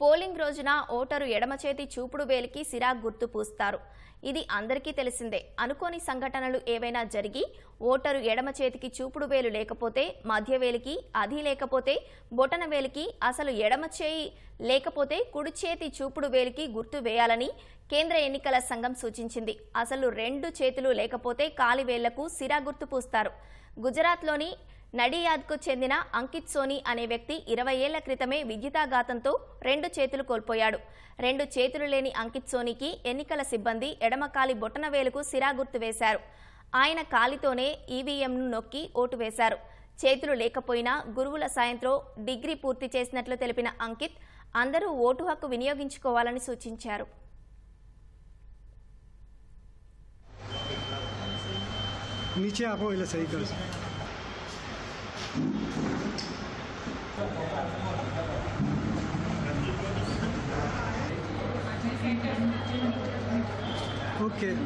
Polling రోజున voter ఎడమ చేతి చూపుడు వేలికి సిరా గుర్తు పూస్తారు. ఇది అందరికీ తెలిసిందే. అనుకోని సంఘటనలు ఏవైనా జరిగి ఓటరు ఎడమ చేతికి చూపుడు వేలు లేకపోతే మధ్య వేలికి అది లేకపోతే బొటన వేలికి అసలు ఎడమ చేయి లేకపోతే కుడి చేతి చూపుడు వేలికి గుర్తు వేయాలని కేంద్ర ఎన్నికల సంఘం సూచించింది. అసలు రెండు చేతులు లేకపోతే కాలి వేళ్ళకు సిరా గుర్తు పూస్తారు. గుజరాత్లోని నడియాద్కు చెందిన అంకిత్ సోని అనే వ్యక్తి ఇరవై ఏళ్ళ క్రితమే విద్యుతాఘాతంతో రెండు చేతులు కోల్పోయాడు. రెండు చేతులు లేని అంకిత్ సోనికి ఎన్నికల సిబ్బంది ఎడమకాలి బొట్టనవేలుకు సిరా గుర్తు వేశారు. ఆయన కాలితోనే ఈవీఎంను నొక్కి ఓటు వేశారు. చేతులు లేకపోయినా గురువుల సాయంత్రం డిగ్రీ పూర్తి చేసినట్లు తెలిపిన అంకిత్ అందరూ ఓటు హక్కు వినియోగించుకోవాలని సూచించారు. नीचे आप सही करो Okay.